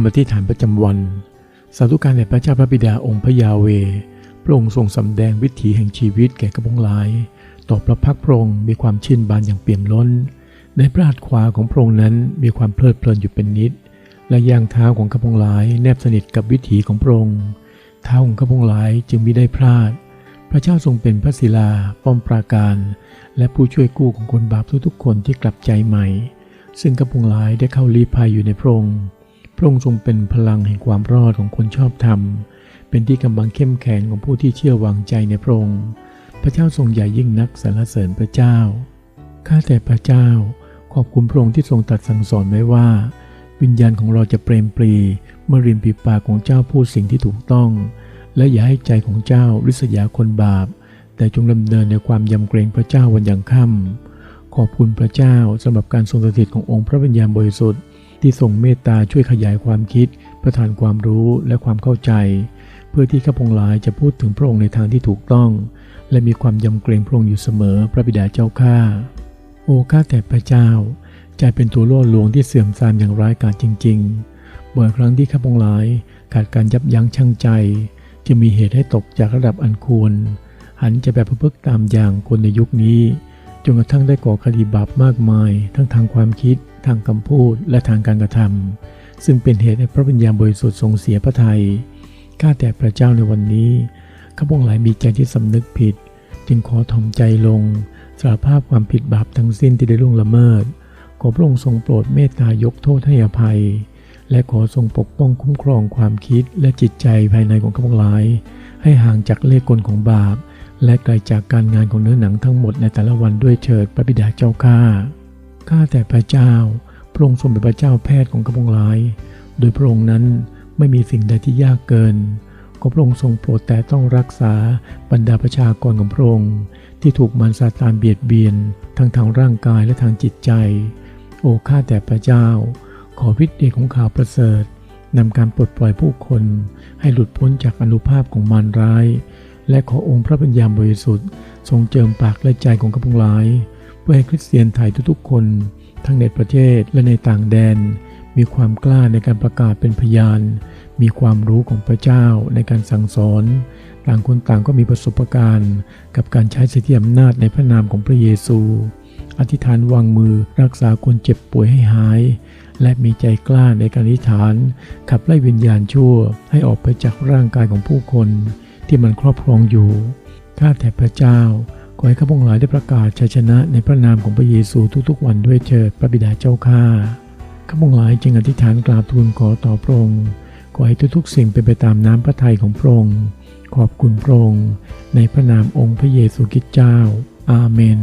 ำอธิษฐานประจำวัน สาธุการแด่พระเจ้าพระบิดาองค์พระยาเว พระองค์ทรงสำแดงวิถีแห่งชีวิตแก่กระพงหลาย ต่อพระพักพระองค์มีความชื่นบานอย่างเปี่ยมล้น ในพระหัตถ์ขวาของพระองค์นั้นมีความเพลิดเพลินอยู่เป็นนิด และยางเท้าของกระพงหลายแนบสนิทกับวิถีของพระองค์ เท้าของกระพงหลายจึงมิได้พลาด พระเจ้าทรงเป็นพระศิลาป้อมปราการ และผู้ช่วยกู้ของคนบาปทุกๆคนที่กลับใจใหม่ ซึ่งกระพงหลายได้เข้าลีภัยอยู่ในพระองค์ พระองค์ทรงเป็นพลังแห่งความรอดของคนชอบธรรม เป็นที่กำบังเข้มแข็งของผู้ที่เชื่อวางใจในพระองค์ พระเจ้าทรงใหญ่ยิ่งนักสรรเสริญพระเจ้า ข้าแต่พระเจ้า ขอบคุณพระองค์ที่ทรงตัดสั่งสอนไว้ว่า วิญญาณของเราจะเปรมปรี เมื่อริมปีปากของเจ้าพูดสิ่งที่ถูกต้อง และอย่าให้ใจของเจ้าริษยาคนบาป แต่จงดำเนินในความยำเกรงพระเจ้าวันยังค่ำขอบคุณพระเจ้าสำหรับการทรงสถิตขององค์พระวิญญาณบริสุทธิ์ ที่ทรงเมตตาช่วยขยายความคิด ประทานความรู้และความเข้าใจ เพื่อที่ข้าพงหลายจะพูดถึงพระองค์ในทางที่ถูกต้อง และมีความยำเกรงพระองค์อยู่เสมอพระบิดาเจ้าข้าโอ้ข้าแต่พระเจ้าใจเป็นตัวล่อลวงที่เสื่อมทรามอย่างร้ายกาจจริง ๆ บ่อยครั้งที่ข้าพงหลายขาดการยับยั้งชั่งใจ จะมีเหตุให้ตกจากระดับอันควร หันจะแบบพฤกตามอย่างคนในยุคนี้จนกระทั่งได้ก่อคดีบาปมากมาย ทั้งทางความคิด ทางคำพูดและทางการกระทำซึ่งเป็นเหตุให้พระวิญญาณบริสุทธิ์ทรงเสียพระทยัยข้าแต่พระเจ้าในวันนี้ข้าพงหลายมีใจที่สำนึกผิด จึงขอถ่อมใจลงสารภาพความผิดบาปทั้งสิ้นที่ได้ล่วงละเมิด ขอพระองค์ทรงโปรดเมตตายกโทษให้อภัย และขอทรงปกป้องคุ้มครองความคิดและจิตใจภายในของข้าพงหลาย ให้ห่างจากเล่ห์กลของบาป และไกลจากการงานของเนื้อหนังทั้งหมดในแต่ละวันด้วยเถิดพระบิดาเจ้าข้า ข้าแต่พระเจ้า พระองค์ทรงเป็นพระเจ้าแพทย์ของข้าพงหลาย โดยพระองค์นั้นไม่มีสิ่งใดที่ยากเกิน ขอพระองค์ทรงโปรดแต่ต้องรักษาบรรดาประชากรของพระองค์ ที่ถูกมารซาตานเบียดเบียน ทั้งทางร่างกายและทางจิตใจ โอ้ข้าแต่พระเจ้า ขอฤทธิ์เดชของข่าวประเสริฐนำการปลดปล่อยผู้คน ให้หลุดพ้นจากอนุภาพของมารร้าย และขอองค์พระปัญญาบริสุทธิ์ ทรงเจิมปากและใจของข้าพงหลาย เพื่อให้คริสเตียนไทยทุกๆ คน ทั้งในประเทศและในต่างแดน มีความกล้าในการประกาศเป็นพยาน มีความรู้ของพระเจ้าในการสั่งสอน ต่างคนต่างก็มีประสบการณ์ กับการใช้สิทธิอำนาจในพระนามของพระเยซู อธิษฐานวางมือรักษาคนเจ็บป่วยให้หาย และมีใจกล้าในการอธิษฐาน ขับไล่วิญญาณชั่ว ให้ออกไปจากร่างกายของผู้คน ที่มันครอบครองอยู่ข้าแต่พระเจ้า ขอให้ข้าพงหลายได้ประกาศชัยชนะในพระนามของพระเยซูทุกๆ วันด้วยเถิดพระบิดาเจ้าข้าข้าพงหลายจึงอธิษฐานกราบทูลขอต่อพระองค์ขอให้ทุกๆ สิ่งเป็นไปตามน้ำพระทัยของพระองค์ขอบคุณพระองค์ในพระนามองค์พระเยซูคริสต์เจ้า อาเมน